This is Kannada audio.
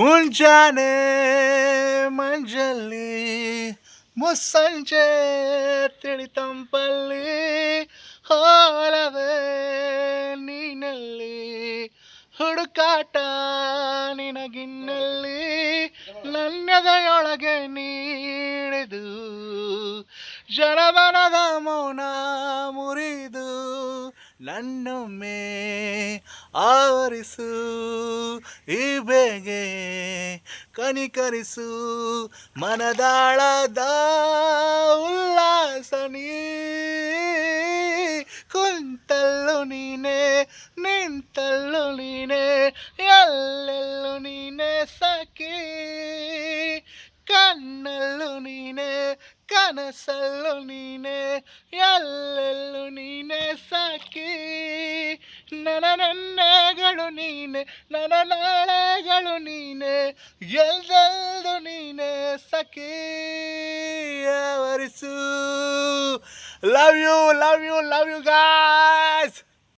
ಮುಂಜಾನೆ ಮಂಜಲ್ಲಿ, ಮುಸ್ಸಂಜೆ ತಿಳಿ ತಂಪಲ್ಲಿ ಹೋಲವೇ ನೀನಲ್ಲಿ, ಹುಡುಕಾಟ ನಿನಗಿನ್ನಲ್ಲಿ ನನ್ನದೆಯೊಳಗೆ ನೀಡಿದು ಜನಮನದ ಮೌನ ಮುರಿದು, ನನ್ನೊಮ್ಮೆ ಆವರಿಸು, ಈ ಬೇಗೆ ಕನಿಕರಿಸು, ಮನದಾಳದ ಉಲ್ಲಾಸನಿ ಕುಂತಲ್ಲು ನೀನೆ, ನಿಂತಲ್ಲು ನೀನೆ, ಎಲ್ಲೆಲ್ಲು ನೀನೆ ಸಖಿ. ಕಣ್ಣಲ್ಲು ನೀನೆ, ಕನಸಲ್ಲು ನೀನೆ, ಎಲ್ಲೆಲ್ಲು ನೀನೆ ಸಖಿ. ನನ್ನ ನನ್ನಗಳು ನೀನೆ ನನ್ನ ನಾಳೆಗಳು ನೀನೆ ಎಲ್ಲೆಲ್ಲೂ ನೀನೆ ಸಖಿ ಆವರಿಸು love you love you love you guys